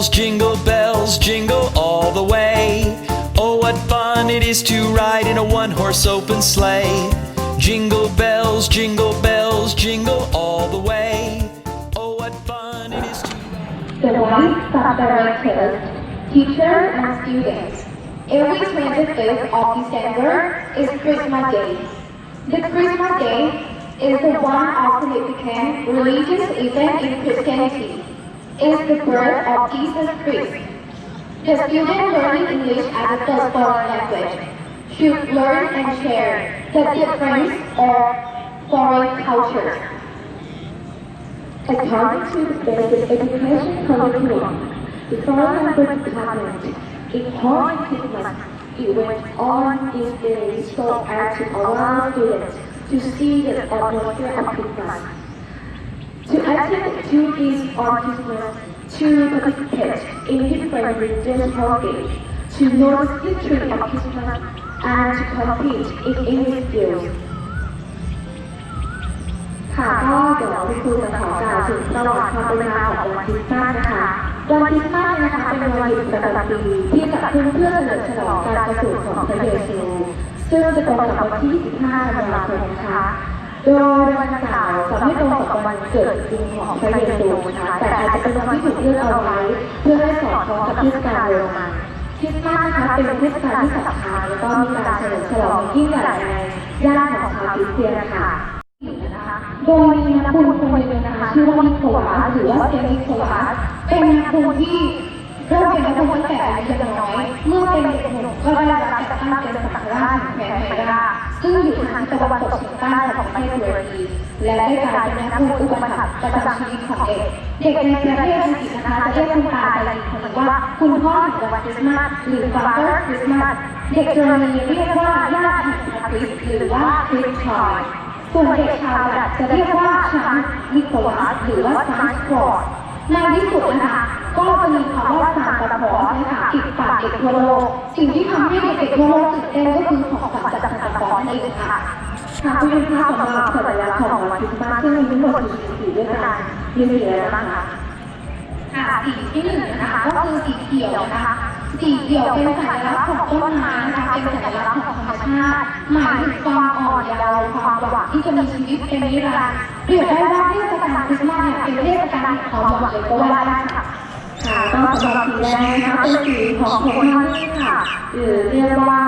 bells, jingle bells, jingle all the way. Oh, what fun it is to ride in a one horse open sleigh. Jingle bells, jingle bells, jingle all the way. Oh, what fun it is to The wife sub-directors, Teacher and students. Every 25th of December is Christmas Day. The Christmas Day is the one of significant religious event in Christianity. Is the birth of Jesus Christ. The student learning English as a foreign language should learn and share the difference of foreign cultures. According to the basic education curriculum, the foreign language department informed Christmas it went on these days so as to allow students to see the atmosphere of Christmas. To attend two days on Christmas, to participate in different religious programs, to know the history of Christmas, and to compete in English skills. ค่ะก็เดี๋ยวคุณครูจะขอกล่าวถึงประวัติความเป็นมาของวันคริสต์มาสนะคะวันคริสต์มาสนะคะเป็นวันหยุดประจำปีที่จัดขึ้นเพื่อเฉลิมฉลองการประสูติของพระเยซูซึ่งจะตรงกับวันที่ 25ธันวาคมนะคะ โดยวันเสาร์จะไม่ตรงกับวันเกิดจริงของพระเยซูนะคะแต่อาจจะเป็นวันที่ถูกเลือกเอาไว้ เพื่อให้สอดคล้องกับเทศกาลโรมันคริสต์มาสนะคะเป็นเทศกาลที่สำคัญแล้วก็มีการเฉลิมฉลองยิ่งใหญ่ในย่านของชาวคริสเตียนนะคะโดยมีนักบุญคนหนึ่งนะคะชื่อว่านิโคลัสหรือว่าเซนนิโคลัสเป็นนักบุญที่ เริ่มเป็นนักบุญตั้งแต่อายุยังน้อย เมื่อเป็นเด็กหนุ่มก็ได้รับแต่งตั้งเป็นสังฆราชแห่งแคนาดาซึ่งอยู่ทางตะวันตกเฉียงใต้ของประเทศตุรกีและได้กลายเป็นนักบุญอุปถัมภ์ประจำชีวิตของเด็กเด็กในประเทศอังกฤษนะคะเรียกคุณตาอะไรคนว่าคุณพ่อแห่งวันคริสต์มาสหรือ Father Christmas เด็กเยอรมนีเรียกว่าญาติแห่งคริสต์หรือว่าคริสต์ชอยส่วนเด็กชาวดัตจะเรียกว่าชางนิโคลัสหรือว่าช้างกรอด ในที่สุดนะคะ ก็จะมีคำว่าสารตาคลอนะคะติดปากเด็กทั่วโลกสิ่งที่ทำให้เด็กๆทั่วโลกตื่นเต้นก็คือของขวัญจากซานตาคลอสนั่นเองค่ะค่ะคุณเป็นภาพสำหรับสัญลักษณ์ของวันคริสต์มาสซึ่มีทั้งหมดสี่ด้วยกันมีสีอะไรบ้างคะค่ะสีที่หนึ่งนะคะก็คือสีเขียวนะคะ สีเขียวเป็นสัญลักษณ์ของต้นไม้นะคะเป็นสัญลักษณ์ของธรรมชาติหมายถึงความอ่อนเยาว์ความหวังที่จะมีชีวิตเป็นนิรันดร์เปรียบได้ว่าเทศกาลคริสต์มาสเนี่ยเป็นเทศกาลแห่งความหวังเลยก็ว่าได้ค่ะค่ะก็สำหรับสีแดงนะคะเป็นสีของโคทานี่ค่ะหรือเรียกว่า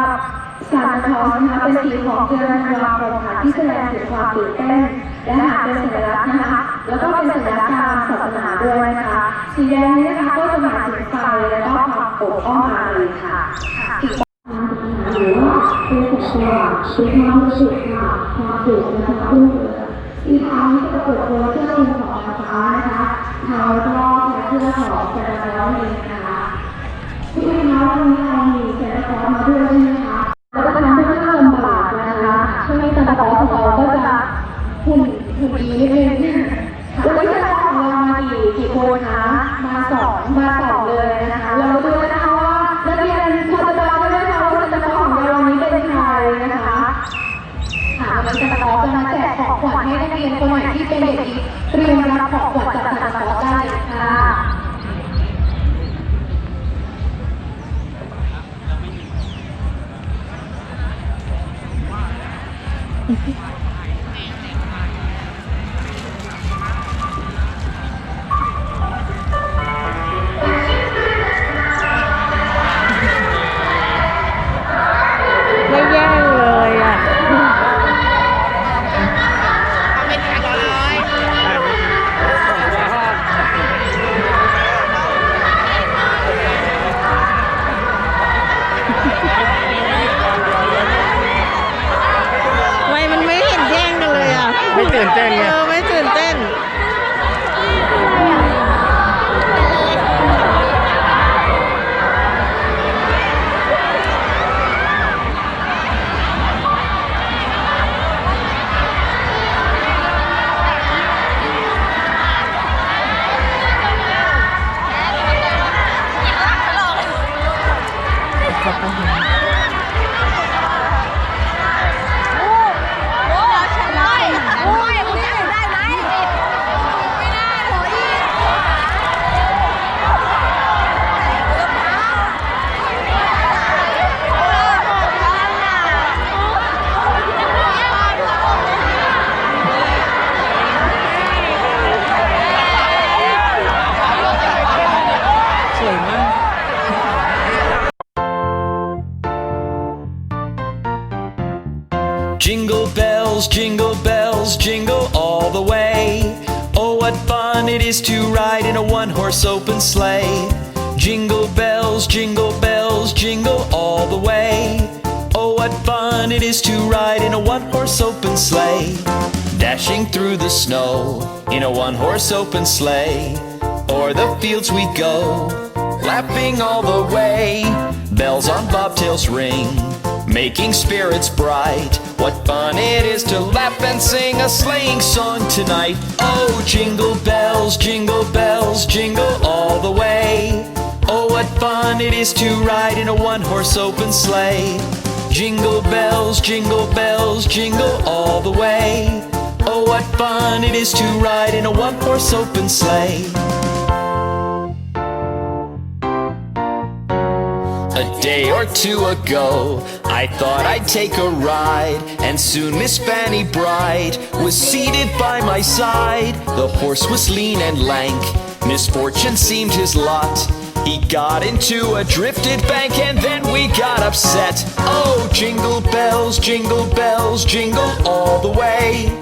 ซานตาคลอสนะคะเป็นสีของเดือนธันวาคมค่ะที่แสดงถึงความตื่นเต้นและหากเป็นสัญลักษณ์นะคะ แล้วก็เป็นสัญลักษณ์ทางศาสนาด้วยนะคะ สีแดงนี้นะคะก็จะหมายถึงไฟและก็ความ นางทหารหรือว่าเป็นสัตว์ประหาดคิดมากที่สุดค่ะมาถึงนะคะผู้อีกทั้งปรากฏตัวเครื่ององทางฟ้นะคะทางก็ใช้เครื่องของจักรยานเองนะคะที่เป็นน้นนี้ราจักรยมาด้วยใช่ไหม Mm-hmm. Bells, jingle bells, jingle all the way. Oh, what fun it is to ride in a one horse open sleigh. Jingle bells, jingle bells, jingle all the way. Oh, what fun it is to ride in a one horse open sleigh. Dashing through the snow in a one horse open sleigh. O'er the fields we go, laughing all the way. Bells on bobtails ring, making spirits bright. What fun it is to laugh and sing a sleighing song tonight. Oh, jingle bells, jingle bells, jingle all the way. Oh, what fun it is to ride in a one horse open sleigh. Jingle bells, jingle bells, jingle all the way. Oh, what fun it is to ride in a one horse open sleigh. A day or two ago, I thought I'd take a ride, and soon Miss Fanny Bright was seated by my side. The horse was lean and lank, misfortune seemed his lot. He got into a drifted bank, and then we got upset. Oh, jingle bells, jingle bells, jingle all the way.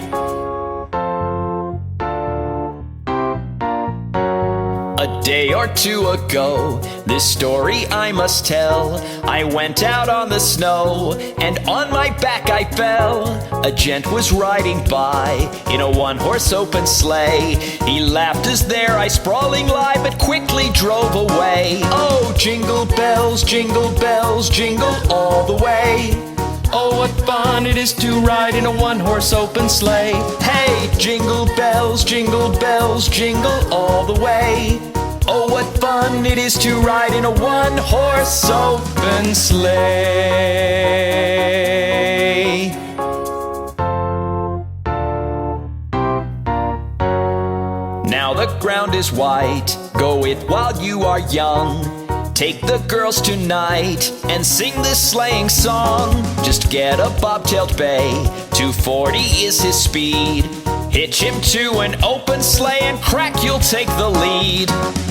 Day or two ago, this story I must tell. I went out on the snow, and on my back I fell. A gent was riding by in a one horse open sleigh. He laughed as there I sprawling lie, but quickly drove away. Oh, jingle bells, jingle bells, jingle all the way. Oh, what fun it is to ride in a one horse open sleigh. Hey, jingle bells, jingle bells, jingle all the way. Fun it is to ride in a one horse open sleigh. Now the ground is white, go it while you are young. Take the girls tonight and sing this sleighing song. Just get a bobtailed bay, 240 is his speed. Hitch him to an open sleigh and crack, you'll take the lead.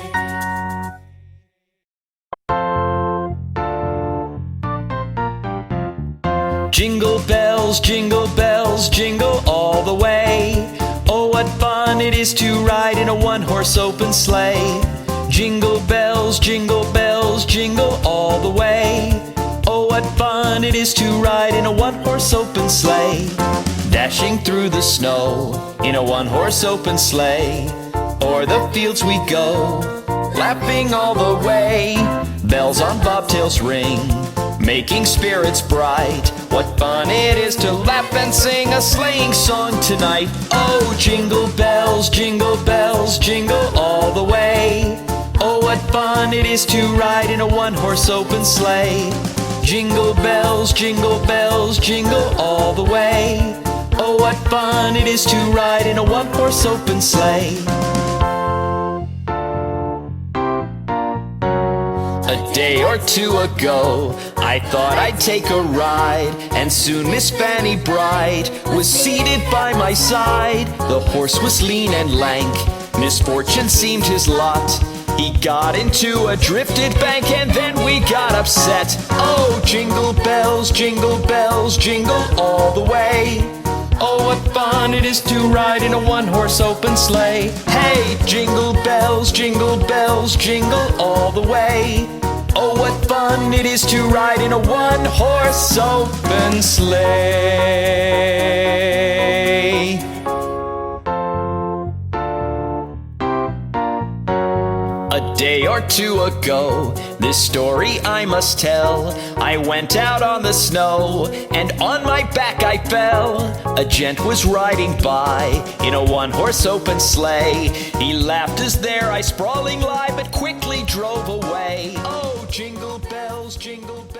Bells, jingle bells, jingle all the way. Oh, what fun it is to ride in a one horse open sleigh. Jingle bells, jingle bells, jingle all the way. Oh, what fun it is to ride in a one horse open sleigh. Dashing through the snow in a one horse open sleigh. O'er the fields we go, laughing all the way. Bells on bobtails ring, making spirits bright. What fun it is to laugh and sing a sleighing song tonight. Oh, jingle bells, jingle bells, jingle all the way. Oh, what fun it is to ride in a one horse open sleigh. Jingle bells, jingle bells, jingle all the way. Oh, what fun it is to ride in a one horse open sleigh. Day or two ago, I thought I'd take a ride, and soon Miss Fanny Bright was seated by my side. The horse was lean and lank, misfortune seemed his lot. He got into a drifted bank, and then we got upset. Oh, jingle bells, jingle bells, jingle all the way. Oh, what fun it is to ride in a one horse open sleigh. Hey, jingle bells, jingle bells, jingle all the way. Oh, what fun it is to ride in a one horse open sleigh. A day or two ago, this story I must tell. I went out on the snow, and on my back I fell. A gent was riding by in a one horse open sleigh. He laughed as there I sprawling lie, but quickly drove away. Oh, jingle bells, jingle bells.